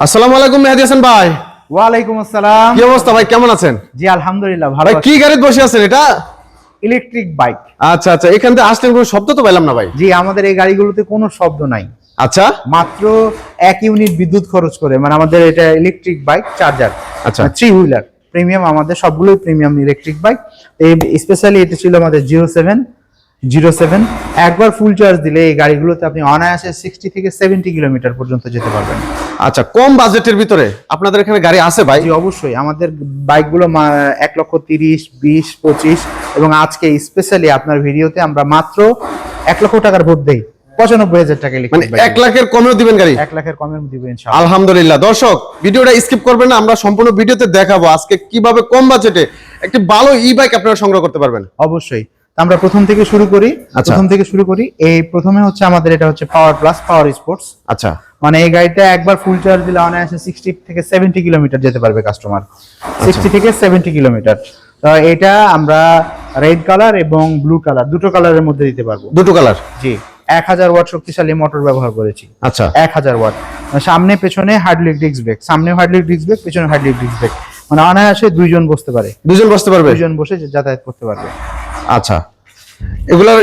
আসসালামু আলাইকুম মেহেদি হাসান ভাই। ওয়ালাইকুম আসসালাম। কি অবস্থা ভাই? কেমন আছেন? জি আলহামদুলিল্লাহ ভালো ভাই কি গাড়িতে বসে আছেন এটা? Electric bike. আচ্ছা আচ্ছা এখান থেকে আসলে কোনো শব্দ তো পেলাম না ভাই। জি আমাদের এই গাড়িগুলোতে কোনো শব্দ নাই। আচ্ছা। মাত্র এক ইউনিট বিদ্যুৎ খরচ করে মানে আমাদের এটা ইলেকট্রিক বাইক চার্জার আচ্ছা। থ্রি হুইলার প্রিমিয়াম আমাদের সবগুলোই প্রিমিয়াম ইলেকট্রিক বাইক এই স্পেশালি এটা ছিল আমাদের জিরো সেভেন জিরো সেভেন। একবার ফুল চার্জ দিলে এই গাড়িগুলোতে আপনি অনায়াসে সিক্সটি থেকে সেভেন্টি কিলোমিটার পর্যন্ত যেতে পারবেন। আচ্ছা কম বাজেটের ভিতরে আপনাদের এখানে গাড়ি আছে ভাই? অবশ্যই। আমাদের বাইকগুলো এক লক্ষ তিরিশ বিশ পঁচিশ এবং আজকে স্পেশালি আপনার ভিডিওতে আমরা মাত্র এক লক্ষ টাকার ভোট দেই। পঁচানব্বই হাজার টাকা মানে ইলেকট্রিক এক লাখের কমেও দিবেন গাড়ি? এক লাখের কমের দিব ইনশাআল্লাহ। আলহামদুলিল্লাহ। দর্শক ভিডিওটা স্কিপ করবেন না আমরা সম্পূর্ণ ভিডিওতে দেখাবো আজকে কীভাবে কম বাজেটে একটি ভালো ই বাইক আপনারা সংগ্রহ করতে পারবেন। অবশ্যই। আমরা প্রথম থেকে শুরু করি আচ্ছা। প্রথম থেকে শুরু করি। এই প্রথমে হচ্ছে আমাদের এটা হচ্ছে পাওয়ার প্লাস পাওয়ার স্পোর্টস আচ্ছা। মানে এই গাড়িটা একবার ফুল চার্জ দিলে অনায়াসে সিক্সটি থেকে সেভেন্টি কিলোমিটার যেতে পারবে কাস্টমার সিক্সটি থেকে সেভেন্টি কিলোমিটার তো এটা আমরা রেড কালার এবং ব্লু কালার দুটো কালারের মধ্যে দিতে পারব। দুটো কালার জি। এক হাজার ওয়াট শক্তিশালী মোটর ব্যবহার করেছি। আচ্ছা। এক হাজার ওয়াট সামনে পেছনে হাইড্রোলিক ডিস্ক ব্রেক সামনে হাইড্রোলিক ডিস্ক ব্রেক পেছনে হাইড্রোলিক ডিস্ক ব্রেক মানে অনায়াসে দুইজন বসতে পারে। দুজন বসতে পারবে? দুইজন বসে যাতায়াত করতে পারবে। আচ্ছা। এগুলার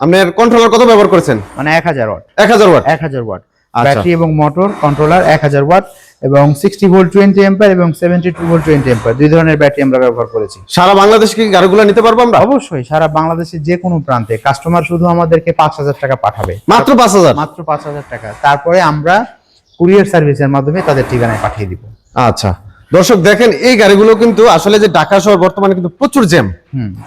আপনার কন্ট্রোলার কত ব্যবহার করেছেন? মানে এক হাজার ওয়াট। এক হাজার ওয়াট? এক হাজার ওয়াট। আচ্ছা। ব্যাটারি এবং মোটর কন্ট্রোলার এক হাজার ওয়াট এবং সিক্সটি ভোল্ট টোয়েন্টি এম্পার এবং seventy two volt twenty ampere দুই ধরনের ব্যাটারি আমরা ব্যবহার করেছি। সারা বাংলাদেশ কি গাড়িগুলো নিতে পারব আমরা? অবশ্যই সারা বাংলাদেশের যে কোনো প্রান্তে। কাস্টমার শুধু আমাদেরকে পাঁচ হাজার টাকা পাঠাবে। মাত্র পাঁচ হাজার? মাত্র পাঁচ হাজার টাকা। তারপরে আমরা কুরিয়ার সার্ভিসের মাধ্যমে তাদের ঠিকানায় পাঠিয়ে দিব। আচ্ছা। দর্শক দেখেন এই গাড়িগুলো কিন্তু আসলে যে ঢাকা শহর বর্তমানে কিন্তু প্রচুর জ্যাম।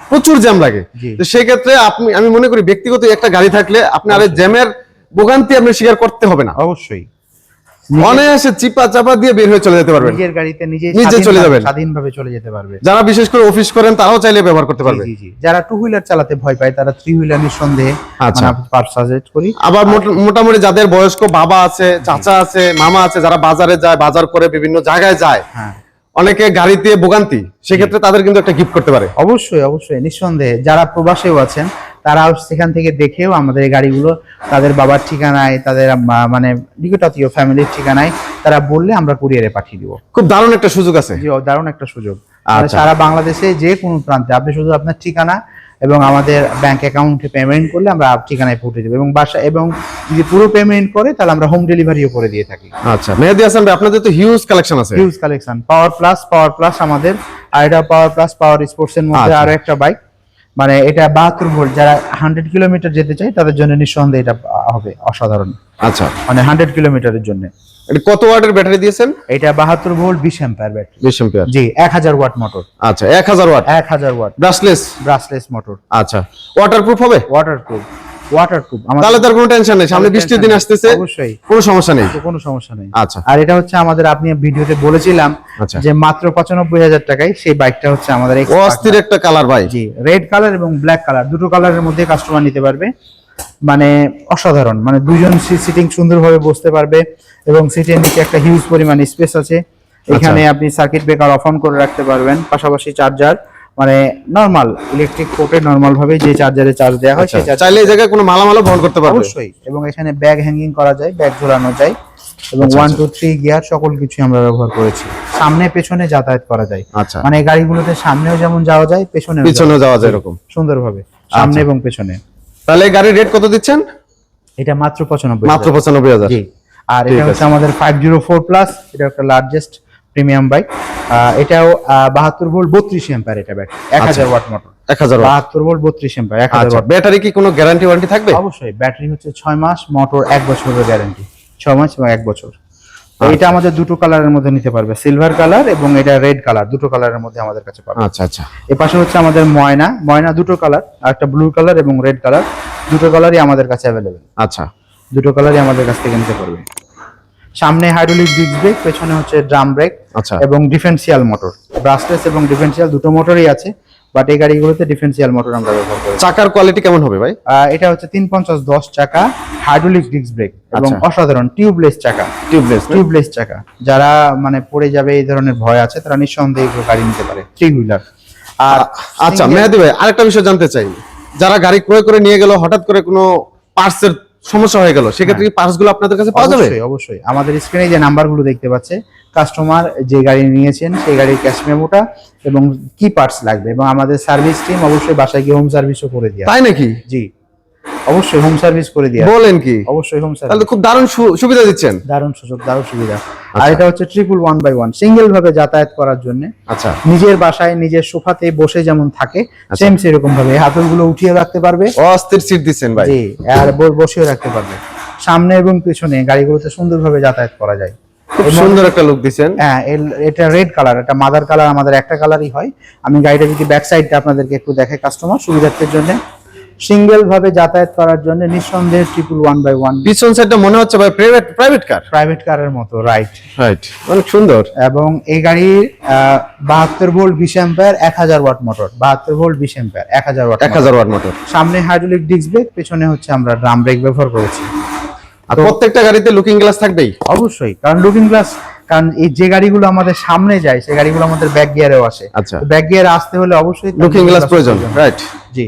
প্রচুর জ্যাম লাগে। তো সেই ক্ষেত্রে আপনি আমি মনে করি ব্যক্তিগত একটা গাড়ি থাকলে আপনি আর জ্যামের ভোগান্তি আপনি স্বীকার করতে হবে না। অবশ্যই। অনায়াসে চিপা চাপা দিয়ে বের হয়ে চলে যেতে পারবেন। নিজের গাড়িতে নিজে নিজে চলে যাবেন। স্বাধীনভাবে চলে যেতে পারবে। যারা বিশেষ করে অফিস করেন তারাও চাইলে ব্যবহার করতে পারবে। জি, জি, জি। যারা টু হুইলার চালাতে ভয় পায় তারা থ্রি হুইলার নিঃসন্দেহে আচ্ছা। সাজেস্ট করি। আবার মোটামুটি যাদের বয়স্ক বাবা আছে চাচা আছে মামা আছে যারা বাজারে যায় বাজার করে বিভিন্ন জায়গায় যায় হ্যাঁ। অনেকে গাড়িতে ভোগান্তি সেক্ষেত্রে তাদের কিন্তু একটা গিফট করতে পারে। অবশ্যই অবশ্যই নিঃসন্দেহে। যারা প্রবাসেও আছেন তারাও সেখান থেকে দেখেও আমাদের গাড়িগুলো তাদের বাবার ঠিকানায় তাদের মানে নিকটাত্মীয় ফ্যামিলির ঠিকানায় তারা বললে আমরা কুরিয়ারে পাঠিয়ে দিব। খুব দারুণ একটা সুযোগ আছে। জি দারুণ একটা সুযোগ। মানে আচ্ছা। সারা বাংলাদেশে যে কোনো প্রান্তে আপনি শুধু আপনার ঠিকানা এবং আমাদের ব্যাংক অ্যাকাউন্টে পেমেন্ট করলে আমরা ঠিকানায় পৌঁছে দেবো এবং বাসা এবং যদি পুরো পেমেন্ট করে তাহলে আমরা হোম ডেলিভারিও করে দিয়ে থাকি। আচ্ছা মেহেদি হাসান ভাই আপনাদের তো হিউজ কালেকশন আছে। Huge collection power plus power plus আমাদের আর এটা পাওয়ার প্লাস পাওয়ার স্পোর্টস এর মধ্যে আচ্ছা। আরও একটা বাইক মানে এটা বাহাত্তর ভোল্ট যারা হান্ড্রেড কিলোমিটার যেতে চাই তাদের জন্য নিঃসন্দেহে এটা হবে অসাধারণ। আচ্ছা। মানে হান্ড্রেড কিলোমিটারের জন্য। এটা কত ওয়াটের ব্যাটারি দিয়েছেন? এটা বাহাত্তর ভোল্ট বিশ অ্যাম্পায়ার ব্যাটারি। বিশ এম্পিয়ার জি এক হাজার ওয়াট মোটর। আচ্ছা এক হাজার ওয়াট। এক হাজার ওয়াট। Brushless brushless motor. আচ্ছা। ওয়াটারপ্রুফ হবে? ওয়াটারপ্রুফ ওয়াটারপ্রুফ তাহলে তার কোনো টেনশন নেই। সামনে বৃষ্টির দিন আসতেছে অবশ্যই। কোনো সমস্যা নেই। কোনো সমস্যা নেই। আচ্ছা। আর এটা হচ্ছে আমাদের আপনি ভিডিওতে বলেছিলাম আচ্ছা। যে মাত্র পঁচানব্বই হাজার টাকায় সেই বাইকটা হচ্ছে আমাদের অস্থির একটা কালার ভাই জি রেড কালার এবং ব্ল্যাক কালার দুটো কালারের মধ্যে কাস্টমার নিতে পারবে। মানে অসাধারণ। মানে দুজন সিটিং সুন্দরভাবে বসতে পারবে এবং সিটের নিচে একটা হিউজ পরিমাণ স্পেস আছে। এখানে আপনি সার্কিট ব্রেকার অফ অন করে রাখতে পারবেন। পাশাপাশি চার্জার মানে নর্মাল ইলেকট্রিক পোর্টে নর্মাল ভাবে যে চার্জারে চার্জ দেওয়া হয় আচ্ছা, সেই চাইলে এই জায়গায় কোনো মালামালও বহন করতে পারবে। অবশ্যই। এবং এখানে ব্যাগ হ্যাঙ্গিং করা যায় ব্যাগ ঝোলানো যায়। এবং ওয়ান। টু থ্রি গিয়ার সকল কিছু আমরা ব্যবহার করেছি। সামনে পেছনে যাতায়াত করা যায়। আচ্ছা। মানে গাড়িগুলোতে সামনেও যেমন যাওয়া যায় পেছনে পিছনে যাওয়া যায় এরকম। সুন্দরভাবে সামনে আচ্ছা। এবং পেছনে। তাহলে এই গাড়ির রেট কত দিচ্ছেন? এটা মাত্র পঁচানব্বই মাত্র পঁচানব্বই হাজার। জি। আর এটা হচ্ছে আমাদের ফাইভ জিরো ফোর প্লাস এটা একটা লার্জেস্ট প্রিমিয়াম বাইক। এটাও বাহাত্তর ভোল্ট বত্রিশ এম্পায়ার এটা ব্যাটারি এক হাজার ওয়াট মোটর এক হাজার বাহাত্তর ভোল্ট বত্রিশ এম্পায়ার এক হাজার আচ্ছা। ওয়াট ব্যাটারি কি কোনো গ্যারান্টি ওয়ারেন্টি থাকবে? অবশ্যই। ব্যাটারি হচ্ছে ছয় মাস মোটর এক বছরের গ্যারান্টি ছয় মাস এবং এক বছর। এটা আমাদের দুটো কালারের মধ্যে নিতে পারবে। সিলভার কালার এবং এটা রেড কালার দুটো কালারের মধ্যে আমাদের কাছে পাবে। আচ্ছা আচ্ছা। এ পাশে হচ্ছে আমাদের ময়না। ময়না দুটো কালার আর একটা ব্লু কালার এবং রেড কালার দুটো কালারই আমাদের কাছে অ্যাভেলেবেল আচ্ছা। দুটো কালারই আমাদের কাছ থেকে নিতে পারবে। সামনে হাইড্রোলিক ডিস্ক ব্রেক পেছনে হচ্ছে ড্রাম ব্রেক আচ্ছা। এবং ডিফেন্সিয়াল মোটর ব্রাসলেস এবং ডিফেন্সিয়াল দুটো মোটরই আছে বাট এই গাড়িগুলোতে ডিফেন্সিয়াল মোটর আমরা ব্যবহার করি। চাকার কোয়ালিটি কেমন হবে ভাই? এটা হচ্ছে তিন পঞ্চাশ দশ চাকা হাইড্রোলিক ডিস্ক ব্রেক এবং আচ্ছা। অসাধারণ টিউবলেস চাকা। টিউবলেস টিউবলেস চাকা। যারা মানে পড়ে যাবে এই ধরনের ভয় আছে তারা নিঃসন্দেহে গাড়ি নিতে পারে। থ্রি হুইলার আর আচ্ছা মেহাদি ভাই আরেকটা বিষয় জানতে চাই। যারা গাড়ি ক্রয় করে নিয়ে গেল হঠাৎ করে কোনো পার্টসের সমস্যা হয়ে গেল সেক্ষেত্রে কি পার্টসগুলো আপনাদের কাছে পাওয়া যাবে? অবশ্যই অবশ্যই। আমাদের স্ক্রিনে যে নাম্বারগুলো দেখতে পাচ্ছে কাস্টমার যে গাড়ি নিয়েছেন সেই গাড়ির ক্যাশ মেমোটা এবং কি পার্টস লাগবে? এবং আমাদের সার্ভিস টিম অবশ্যই বাসায় গিয়ে হোম সার্ভিসও করে দিয়ে। তাই নাকি? জি। অবশ্যই হোম সার্ভিস করে দেওয়া বলেন কি? অবশ্যই হোম তাহলে সার্ভিস তো খুব দারুণ সুবিধা দিচ্ছেন। দারুণ সুযোগ দারুণ সুবিধা। আর আচ্ছা। এটা হচ্ছে triple one by one single ভাবে যাতায়াত করার জন্য। আচ্ছা। নিজের বাসায় নিজের সোফাতে বসে যেমন থাকে সেম সেরকম ভাবে। হাতলগুলো উঠিয়ে রাখতে পারবে। অস্থির সিট দিচ্ছেন ভাই। জি আর ব- বসেও রাখতে পারবে। সামনে এবং পিছনে গাড়িগুলোতে সুন্দরভাবে যাতায়াত করা যায়। খুব সুন্দর একটা লুক দিচ্ছেন। হ্যাঁ এটা রেড কালার এটা মাদার কালার আমাদের একটা কালারই হয়। আমি গাড়িটা যদি ব্যাক সাইডটা আপনাদেরকে একটু দেখে কাস্টমার সুবিধার্থের জন্য। সিঙ্গেল ভাবে যাতায়াত করার জন্য নিঃসন্দেহে ট্রিপল ওয়ান বাই ওয়ান পিছন সাইডটা মনে হচ্ছে ভাই প্রাইভেট প্রাইভেট কার প্রাইভেট কারের মতো রাইট রাইট অনেক সুন্দর। এবং এই গাড়ির বাহাত্তর ভোল্ট বিশ অ্যাম্পায়ার এক হাজার ওয়াট মোটর বাহাত্তর ভোল্ট বিশ অ্যাম্পায়ার এক হাজার ওয়াট এক হাজার ওয়াট মোটর সামনে হাইড্রোলিক ডিস্ক ব্রেক পেছনে হচ্ছে আমরা ড্রাম ব্রেক ব্যবহার করেছি। আর প্রত্যেকটা গাড়িতে লুকিং গ্লাস থাকবেই? অবশ্যই কারণ লুকিং গ্লাস কারণ এই যে গাড়িগুলো আমাদের সামনে যায় সেই গাড়িগুলো আমাদের ব্যাক গিয়ারেও আসে। আচ্ছা। ব্যাক গিয়ারে আসতে হলে অবশ্যই লুকিং গ্লাস প্রয়োজন রাইট জি।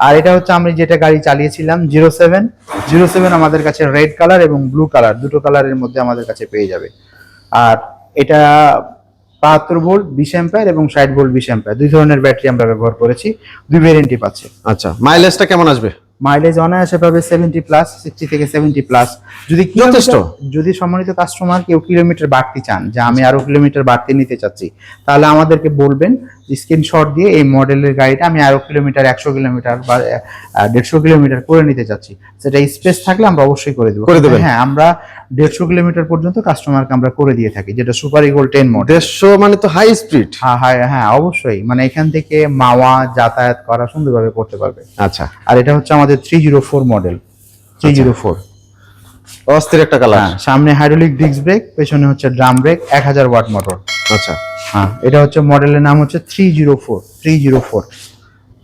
আর এটা হচ্ছে আমি যেটা গাড়ি চালিয়েছিলাম জিরো সেভেন। জিরো সেভেন আমাদের কাছে রেড কালার এবং ব্লু কালার দুটো কালারের মধ্যে আমাদের কাছে পেয়ে যাবে। আর এটা বাহাত্তর ভোল্ট বিশ অ্যাম্পায়ার এবং ষাট ভোল্ট বিশ অ্যাম্পায়ার। দুই ধরনের ব্যাটারি আমরা ব্যবহার করেছি দুই ভ্যারিয়েন্টই পাচ্ছে। আচ্ছা মাইলেজটা কেমন আসবে? মাইলেজ অনায়াসে পাবে সেভেন্টি প্লাস সিক্সটি থেকে সেভেন্টি প্লাস যদি যথেষ্ট। যদি সম্মানিত কাস্টমার কেউ কিলোমিটার বাড়তি চান যে আমি আরও কিলোমিটার বাড়তি নিতে চাচ্ছি তাহলে আমাদেরকে বলবেন স্ক্রিনশট দিয়ে এই মডেলের গাড়িটা আমি আরও কিলোমিটার একশো কিলোমিটার বা দেড়শো কিলোমিটার করে নিতে চাচ্ছি। সেটা স্পেস থাকলে আমরা অবশ্যই করে দেবো। করে দেবেন। হ্যাঁ আমরা দেড়শো কিলোমিটার পর্যন্ত কাস্টমারকে আমরা করে দিয়ে থাকি যেটা সুপার ইগোল টেন মডেল দেড়শো মানে তো হাই স্পিড হ্যাঁ হ্যাঁ হ্যাঁ অবশ্যই। মানে এখান থেকে মাওয়া যাতায়াত করা সুন্দরভাবে করতে পারবে। আচ্ছা। আর এটা হচ্ছে আমাদের three zero four model three zero four অস্থির একটা কালার হ্যাঁ সামনে হাইড্রোলিক ডিস্ক ব্রেক পেছনে হচ্ছে ড্রাম ব্রেক এক হাজার ওয়াট মোটর আচ্ছা। হ্যাঁ এটা হচ্ছে মডেলের নাম হচ্ছে three zero four three zero four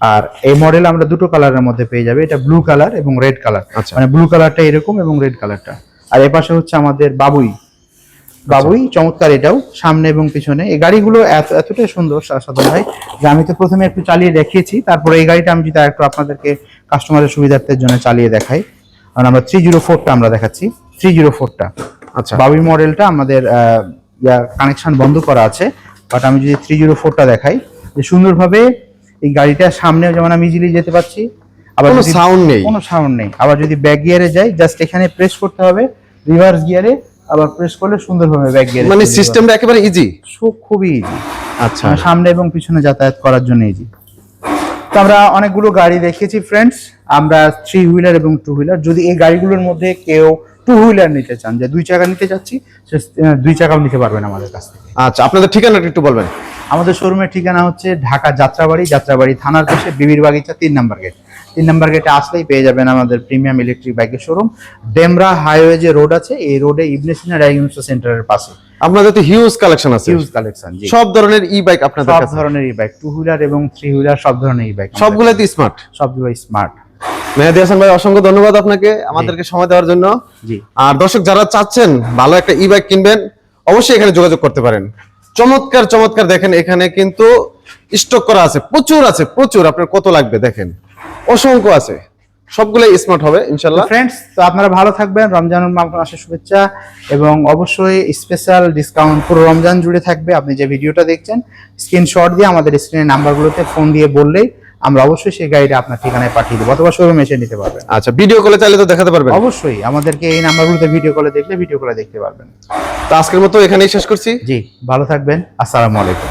আর এই মডেল আমরা দুটো কালারের মধ্যে পেয়ে যাবে এটা ব্লু কালার এবং রেড কালার আচ্ছা। মানে ব্লু কালারটা এরকম এবং রেড কালারটা আর এ পাশে হচ্ছে আমাদের বাবুই। বাবুই চমৎকার এটাও সামনে এবং পিছনে। এই গাড়িগুলো এত এতটাই সুন্দর সা- সাধন ভাই যে আমি তো প্রথমে একটু চালিয়ে দেখিয়েছি তারপরে এই গাড়িটা আমি যদি একটু আপনাদেরকে কাস্টমারের সুবিধার্থের জন্য চালিয়ে দেখাই। কারণ আমরা থ্রি জিরো ফোরটা আমরা দেখাচ্ছি থ্রি জিরো ফোরটা আচ্ছা। বাবুই মডেলটা আমাদের কানেকশন বন্ধ করা আছে। বাট আমি যদি থ্রি জিরো ফোরটা দেখাই যে সুন্দরভাবে এই গাড়িটা সামনে যেমন আমি ইজিলি যেতে পারছি আবার কোনো সাউন্ড নেই। কোনো সাউন্ড নেই। আবার যদি ব্যাক গিয়ারে যাই জাস্ট এখানে প্রেস করতে হবে রিভার্স গিয়ারে আবার প্রেস করলে সুন্দরভাবে ব্যাক গিয়ারে মানে সিস্টেমটা একেবারে ইজি খুবই ইজি আচ্ছা। সামনে এবং পিছনে যাতায়াত করার জন্য ইজি তো আমরা অনেকগুলো গাড়ি দেখিয়েছি ফ্রেন্ডস আমরা থ্রি হুইলার এবং টু হুইলার যদি এই গাড়িগুলোর মধ্যে কেউ টু হুইলার নিতে চান যে দুই চাকা নিতে চাচ্ছি সে দুই চাকাও নিতে পারবেন আমাদের কাছ থেকে। আচ্ছা আপনাদের ঠিকানাটা একটু বলবেন। আমাদের শোরুমের ঠিকানা হচ্ছে ঢাকা যাত্রাবাড়ি যাত্রাবাড়ি থানার পাশে বিবির বাগিচা তিন নাম্বার গেট তিন নাম্বার গেটে আসলেই পেয়ে যাবেন আমাদের প্রিমিয়াম ইলেকট্রিক বাইকের শোরুম ডেমরা হাইওয়ে যে রোড আছে এই রোডে ইবনে সিনা ডায়াগনোস্টিক সেন্টারের পাশে। আপনাদের তো হিউজ কালেকশন আছে। হিউজ কালেকশন জি। সব ধরনের ই বাইক আপনাদের কাছে। সব ধরনের ই বাইক টু হুইলার এবং থ্রি হুইলার সব ধরনের ই বাইক সবগুলাই তো স্মার্ট সবগুলো স্মার্ট মেহেদি হাসান ভাই অসংখ্য ধন্যবাদ আপনাকে। আমাদেরকে সময় দেওয়ার জন্য। জি। আর দর্শক যারা চাচ্ছেন ভালো একটা ই বাইক কিনবেন অবশ্যই এখানে যোগাযোগ করতে পারেন। চমৎকার চমৎকার দেখেন এখানে কিন্তু স্টক করা আছে প্রচুর আছে প্রচুর। আপনার কত লাগবে দেখেন। অসংখ্য আছে। সবগুলাই স্মার্ট হবে ইনশাল্লাহ ফ্রেন্ডস তো আপনারা ভালো থাকবেন রমজান মাসের শুভেচ্ছা এবং অবশ্যই স্পেশাল ডিসকাউন্ট পুরো রমজান জুড়ে থাকবে। আপনি যে ভিডিওটা দেখছেন স্ক্রিনশট দিয়ে আমাদের স্ক্রিনের নাম্বারগুলোতে ফোন দিয়ে বললেই আমরা অবশ্যই সেই গাড়িটা আপনার ঠিকানায় পাঠিয়ে দেবো অথবা শোরুমে এসে নিতে পারবেন। আচ্ছা ভিডিও কলে চাইলে তো দেখাতে পারবেন। অবশ্যই আমাদেরকে এই নাম্বারগুলোতে ভিডিও কলে দেখলে ভিডিও কলে দেখতে পারবেন। তো আজকের মতো এখানেই শেষ করছি। জি ভালো থাকবেন আসসালামু আলাইকুম।